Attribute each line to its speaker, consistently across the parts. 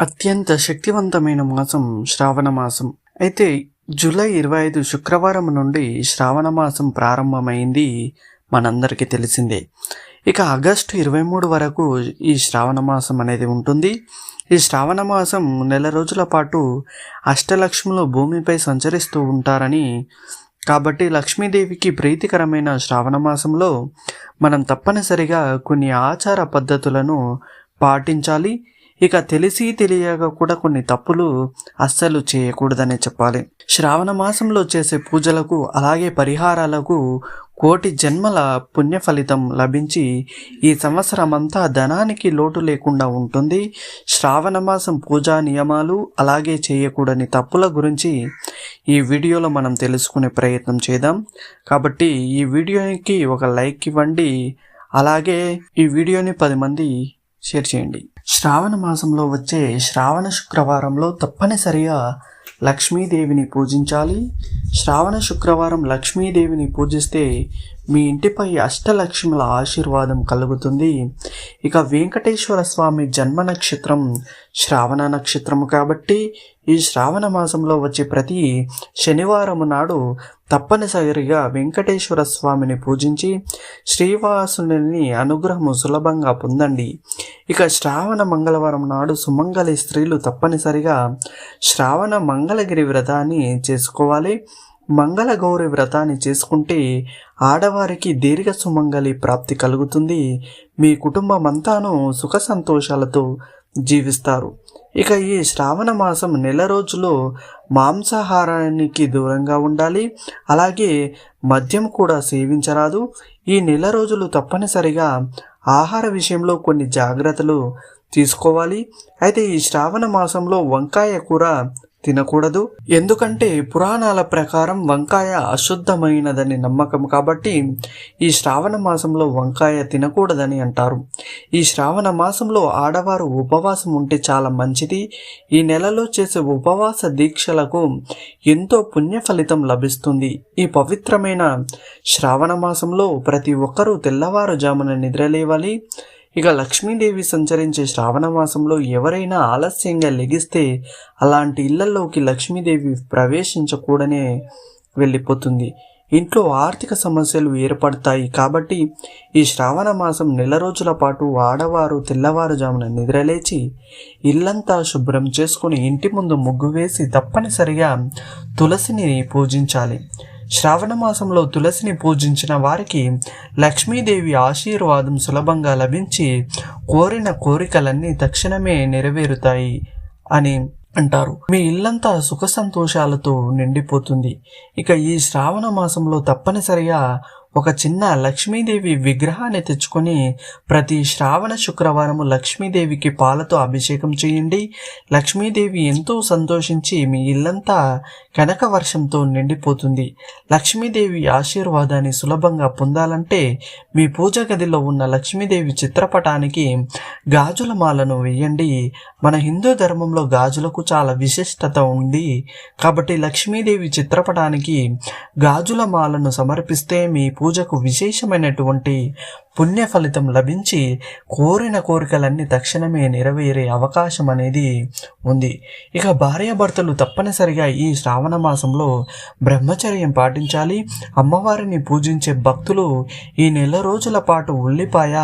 Speaker 1: అత్యంత శక్తివంతమైన మాసం శ్రావణ మాసం. అయితే జూలై ఇరవై ఐదు శుక్రవారం నుండి శ్రావణ మాసం ప్రారంభమైంది మనందరికీ తెలిసిందే. ఇక ఆగస్టు ఇరవై మూడు వరకు ఈ శ్రావణ మాసం అనేది ఉంటుంది. ఈ శ్రావణ మాసం నెల రోజుల పాటు అష్టలక్ష్ములు భూమిపై సంచరిస్తూ ఉంటారని కాబట్టి లక్ష్మీదేవికి ప్రీతికరమైన శ్రావణ మాసంలో మనం తప్పనిసరిగా కొన్ని ఆచార పద్ధతులను పాటించాలి. ఇక తెలిసి తెలియక కూడా కొన్ని తప్పులు అస్సలు చేయకూడదనే చెప్పాలి. శ్రావణ మాసంలో చేసే పూజలకు అలాగే పరిహారాలకు కోటి జన్మల పుణ్య ఫలితం లభించి ఈ సంవత్సరం అంతా ధనానికి లోటు లేకుండా ఉంటుంది. శ్రావణ మాసం పూజా నియమాలు అలాగే చేయకూడని తప్పుల గురించి ఈ వీడియోలో మనం తెలుసుకునే ప్రయత్నం చేద్దాం. కాబట్టి ఈ వీడియోకి ఒక లైక్ ఇవ్వండి అలాగే ఈ వీడియోని పది మంది షేర్ చేయండి. శ్రావణ మాసంలో వచ్చే శ్రావణ శుక్రవారంలో తప్పనిసరిగా లక్ష్మీదేవిని పూజించాలి. శ్రావణ శుక్రవారం లక్ష్మీదేవిని పూజిస్తే మీ ఇంటిపై అష్టలక్ష్మిల ఆశీర్వాదం కలుగుతుంది. ఇక వెంకటేశ్వర స్వామి జన్మ నక్షత్రం శ్రావణ నక్షత్రము కాబట్టి ఈ శ్రావణ మాసంలో వచ్చే ప్రతి శనివారం నాడు తప్పనిసరిగా వెంకటేశ్వర స్వామిని పూజించి శ్రీవాసుని అనుగ్రహము సులభంగా పొందండి. ఇక శ్రావణ మంగళవారం నాడు సుమంగళి స్త్రీలు తప్పనిసరిగా శ్రావణ మంగళగిరి వ్రతాన్ని చేసుకోవాలి. మంగళగౌరి వ్రతాన్ని చేసుకుంటే ఆడవారికి దీర్ఘ సుమంగళి ప్రాప్తి కలుగుతుంది. మీ కుటుంబం అంతాను సుఖ సంతోషాలతో జీవిస్తారు. ఇక ఈ శ్రావణ మాసం నెల రోజులు మాంసాహారానికి దూరంగా ఉండాలి. అలాగే మద్యం కూడా సేవించరాదు. ఈ నెల రోజులు తప్పనిసరిగా ఆహార విషయంలో కొన్ని జాగ్రత్తలు తీసుకోవాలి. అయితే ఈ శ్రావణ మాసంలో వంకాయ కూర తినకూడదు. ఎందుకంటే పురాణాల ప్రకారం వంకాయ అశుద్ధమైనదని నమ్మకం కాబట్టి ఈ శ్రావణ మాసంలో వంకాయ తినకూడదని అంటారు. ఈ శ్రావణ మాసంలో ఆడవారు ఉపవాసం ఉంటే చాలా మంచిది. ఈ నెలలో చేసే ఉపవాస దీక్షలకు ఎంతో పుణ్య ఫలితం లభిస్తుంది. ఈ పవిత్రమైన శ్రావణ మాసంలో ప్రతి ఒక్కరూ తెల్లవారుజామున నిద్రలేవాలి. ఇక లక్ష్మీదేవి సంచరించే శ్రావణ మాసంలో ఎవరైనా ఆలస్యంగా లెగిస్తే అలాంటి ఇళ్ళలోకి లక్ష్మీదేవి ప్రవేశించకూడనే వెళ్ళిపోతుంది. ఇంట్లో ఆర్థిక సమస్యలు ఏర్పడతాయి కాబట్టి ఈ శ్రావణ మాసం నెల రోజుల పాటు ఆడవారు తెల్లవారుజామున నిద్రలేచి ఇల్లంతా శుభ్రం చేసుకుని ఇంటి ముందు ముగ్గు వేసి తప్పనిసరిగా తులసిని పూజించాలి. శ్రావణ మాసంలో తులసిని పూజించిన వారికి లక్ష్మీదేవి ఆశీర్వాదం సులభంగా లభించి కోరిన కోరికలన్నీ తక్షణమే నెరవేరుతాయి అని అంటారు. మీ ఇల్లంతా సుఖ సంతోషాలతో నిండిపోతుంది. ఇక ఈ శ్రావణ మాసంలో తప్పనిసరిగా ఒక చిన్న లక్ష్మీదేవి విగ్రహాన్ని తెచ్చుకొని ప్రతి శ్రావణ శుక్రవారము లక్ష్మీదేవికి పాలతో అభిషేకం చేయండి. లక్ష్మీదేవి ఎంతో సంతోషించి మీ ఇల్లంతా కనక వర్షంతో నిండిపోతుంది. లక్ష్మీదేవి ఆశీర్వాదాన్ని సులభంగా పొందాలంటే మీ పూజ గదిలో ఉన్న లక్ష్మీదేవి చిత్రపటానికి గాజుల మాలను వేయండి. మన హిందూ ధర్మంలో గాజులకు చాలా విశిష్టత ఉంది. కాబట్టి లక్ష్మీదేవి చిత్రపటానికి గాజుల మాలను సమర్పిస్తే మీ పూజకు విశేషమైనటువంటి పుణ్య ఫలితం లభించి కోరిన కోరికలన్నీ తక్షణమే నెరవేరే అవకాశం అనేది ఉంది. ఇక భార్యాభర్తలు తప్పనిసరిగా ఈ శ్రావణ మాసంలో బ్రహ్మచర్యం పాటించాలి. అమ్మవారిని పూజించే భక్తులు ఈ నెల రోజుల పాటు ఉల్లిపాయ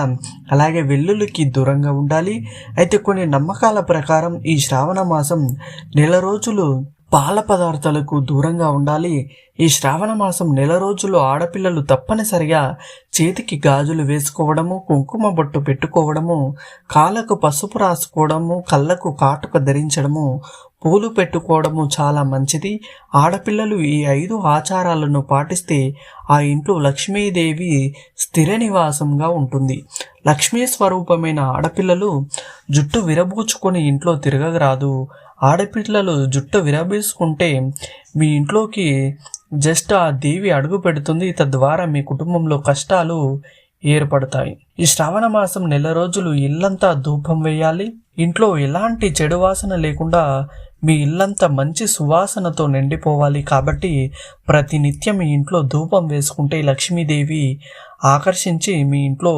Speaker 1: అలాగే వెల్లుల్లికి దూరంగా ఉండాలి. అయితే కొన్ని నమ్మకాల ప్రకారం ఈ శ్రావణ మాసం నెల రోజులు పాల పదార్థాలకు దూరంగా ఉండాలి. ఈ శ్రావణ మాసం నెల రోజులు ఆడపిల్లలు తప్పనిసరిగా చేతికి గాజులు వేసుకోవడము కుంకుమ బొట్టు పెట్టుకోవడము కాళ్ళకు పసుపు రాసుకోవడము కళ్ళకు కాటుక ధరించడము పూలు పెట్టుకోవడము చాలా మంచిది. ఆడపిల్లలు ఈ ఐదు ఆచారాలను పాటిస్తే ఆ ఇంట్లో లక్ష్మీదేవి స్థిర నివాసంగా ఉంటుంది. లక్ష్మీ స్వరూపమైన ఆడపిల్లలు జుట్టు విరబూచుకొని ఇంట్లో తిరగరాదు. ఆడపిల్లలు జుట్టు విరబీసుకుంటే మీ ఇంట్లోకి జస్ట్ ఆ దేవి అడుగు పెడుతుంది. తద్వారా మీ కుటుంబంలో కష్టాలు ఏర్పడతాయి. ఈ శ్రావణ మాసం నెల రోజులు ఇల్లంతా ధూపం వేయాలి. ఇంట్లో ఎలాంటి చెడు వాసన లేకుండా మీ ఇల్లంతా మంచి సువాసనతో నిండిపోవాలి. కాబట్టి ప్రతినిత్యం మీ ఇంట్లో ధూపం వేసుకుంటే లక్ష్మీదేవి ఆకర్షించి మీ ఇంట్లో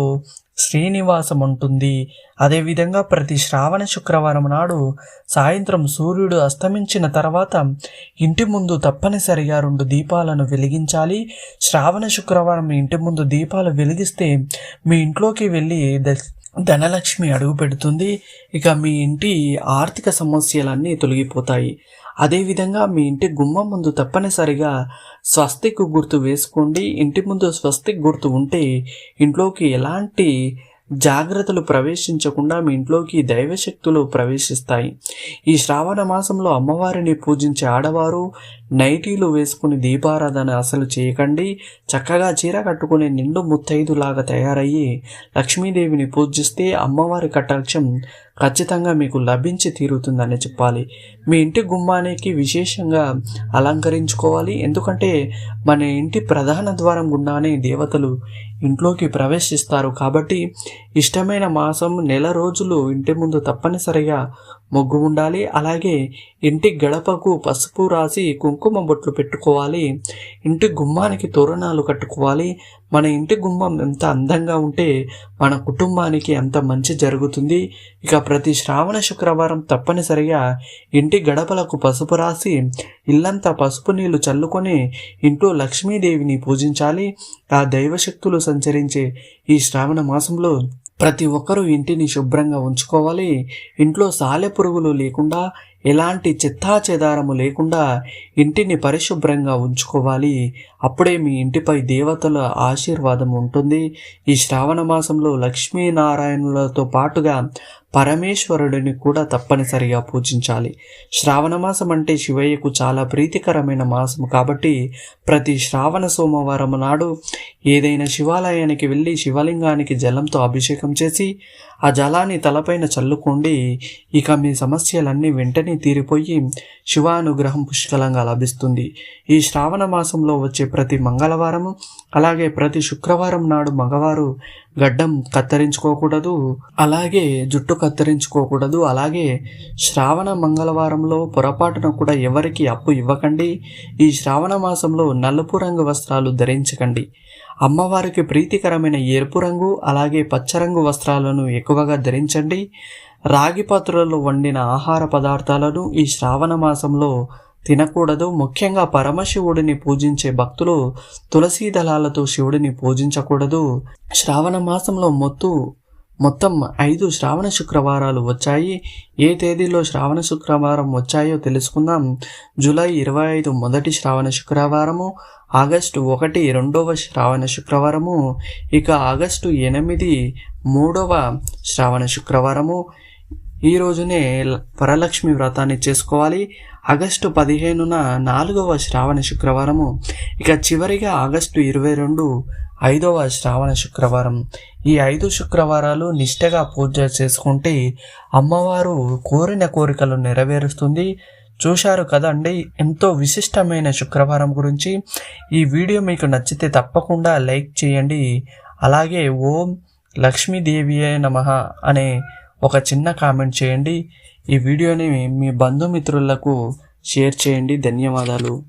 Speaker 1: శ్రీనివాసం ఉంటుంది అదేవిధంగా ప్రతి శ్రావణ శుక్రవారం నాడు సాయంత్రం సూర్యుడు అస్తమించిన తర్వాత ఇంటి ముందు తప్పనిసరిగా రెండు దీపాలను వెలిగించాలి. శ్రావణ శుక్రవారం ఇంటి ముందు దీపాలు వెలిగిస్తే మీ ఇంట్లోకి వెళ్ళి ద- ధనలక్ష్మి అడుగు పెడుతుంది ఇక మీ ఇంటి ఆర్థిక సమస్యలన్నీ తొలగిపోతాయి. అదేవిధంగా మీ ఇంటి గుమ్మం ముందు తప్పనిసరిగా స్వస్తిక్ గుర్తు వేసుకోండి. ఇంటి ముందు స్వస్తిక్ గుర్తు ఉంటే ఇంట్లోకి ఎలాంటి జాగ్రత్తలు ప్రవేశించకుండా మీ ఇంట్లోకి దైవశక్తులు ప్రవేశిస్తాయి. ఈ శ్రావణ మాసంలో అమ్మవారిని పూజించే ఆడవారు నైటీలు వేసుకుని దీపారాధన అసలు చేయకండి. చక్కగా చీర కట్టుకుని నిండు ముత్తైదులాగా తయారయ్యి లక్ష్మీదేవిని పూజిస్తే అమ్మవారి కటాక్షం ఖచ్చితంగా మీకు లభించి తీరుతుందని చెప్పాలి. మీ ఇంటి గుమ్మానికి విశేషంగా అలంకరించుకోవాలి. ఎందుకంటే మన ఇంటి ప్రధాన ద్వారం గుండానే దేవతలు ఇంట్లోకి ప్రవేశిస్తారు కాబట్టి ఇష్టమైన మాసం నెల రోజులు ఇంటి ముందు తప్పనిసరిగా మొగ్గు ఉండాలి. అలాగే ఇంటి గడపకు పసుపు రాసి కుంకుమ బొట్లు పెట్టుకోవాలి. ఇంటి గుమ్మానికి తోరణాలు కట్టుకోవాలి. మన ఇంటి గుమ్మం ఎంత అందంగా ఉంటే మన కుటుంబానికి అంత మంచి జరుగుతుంది. ఇక ప్రతి శ్రావణ శుక్రవారం తప్పనిసరిగా ఇంటి గడపలకు పసుపు రాసి ఇల్లంతా పసుపు నీళ్ళు చల్లుకొని ఇంట్లో లక్ష్మీదేవిని పూజించాలి. ఆ దైవశక్తులు సంచరించే ఈ శ్రావణ మాసంలో ప్రతి ఒక్కరూ ఇంటిని శుభ్రంగా ఉంచుకోవాలి. ఇంట్లో సాలె పురుగులు లేకుండా ఎలాంటి చెత్తాచెదారము లేకుండా ఇంటిని పరిశుభ్రంగా ఉంచుకోవాలి. అప్పుడే మీ ఇంటిపై దేవతల ఆశీర్వాదం ఉంటుంది. ఈ శ్రావణ మాసంలో లక్ష్మీనారాయణులతో పాటుగా పరమేశ్వరుడిని కూడా తప్పనిసరిగా పూజించాలి. శ్రావణ మాసం అంటే శివయ్యకు చాలా ప్రీతికరమైన మాసం కాబట్టి ప్రతి శ్రావణ సోమవారం నాడు ఏదైనా శివాలయానికి వెళ్ళి శివలింగానికి జలంతో అభిషేకం చేసి ఆ జలాన్ని తలపైన చల్లుకోండి. ఇక మీ సమస్యలన్నీ వెంటనే తీరిపోయి శివానుగ్రహం పుష్కలంగా లభిస్తుంది. ఈ శ్రావణ మాసంలో వచ్చే ప్రతి మంగళవారము అలాగే ప్రతి శుక్రవారం నాడు మగవారు గడ్డం కత్తిరించుకోకూడదు అలాగే జుట్టు కత్తిరించుకోకూడదు అలాగే శ్రావణ మంగళవారంలో పొరపాటున కూడా ఎవరికి అప్పు ఇవ్వకండి. ఈ శ్రావణ మాసంలో నలుపు రంగు వస్త్రాలు ధరించకండి. అమ్మవారికి ప్రీతికరమైన ఎరుపు రంగు అలాగే పచ్చరంగు వస్త్రాలను ఎక్కువగా ధరించండి. రాగి పాత్రలో వండిన ఆహార పదార్థాలను ఈ శ్రావణ మాసంలో తినకూడదు. ముఖ్యంగా పరమశివుడిని పూజించే భక్తులు తులసీ దళాలతో శివుడిని పూజించకూడదు. శ్రావణ మాసంలో మొత్తు మొత్తం ఐదు శ్రావణ శుక్రవారాలు వచ్చాయి. ఏ తేదీలో శ్రావణ శుక్రవారం వచ్చాయో తెలుసుకుందాం. జూలై ఇరవై ఐదు మొదటి శ్రావణ శుక్రవారము ఆగస్టు ఒకటి రెండవ శ్రావణ శుక్రవారము ఇక ఆగస్టు ఎనిమిది మూడవ శ్రావణ శుక్రవారము ఈ రోజునే ల- వరలక్ష్మి వ్రతాన్ని చేసుకోవాలి. ఆగస్టు పదిహేనున నాలుగవ శ్రావణ శుక్రవారము. ఇక చివరిగా ఆగస్టు ఇరవై రెండు ఐదవ శ్రావణ శుక్రవారం. ఈ ఐదు శుక్రవారాలు నిష్టగా పూజ చేసుకుంటే అమ్మవారు కోరిన కోరికలు నెరవేరుస్తుంది. చూశారు కదండి ఎంతో విశిష్టమైన శుక్రవారం గురించి. ఈ వీడియో మీకు నచ్చితే తప్పకుండా లైక్ చేయండి. అలాగే ఓం లక్ష్మీదేవియే నమః అనే ఒక చిన్న కామెంట్ చేయండి. ఈ వీడియోని మీ బంధుమిత్రులకు షేర్ చేయండి. ధన్యవాదాలు.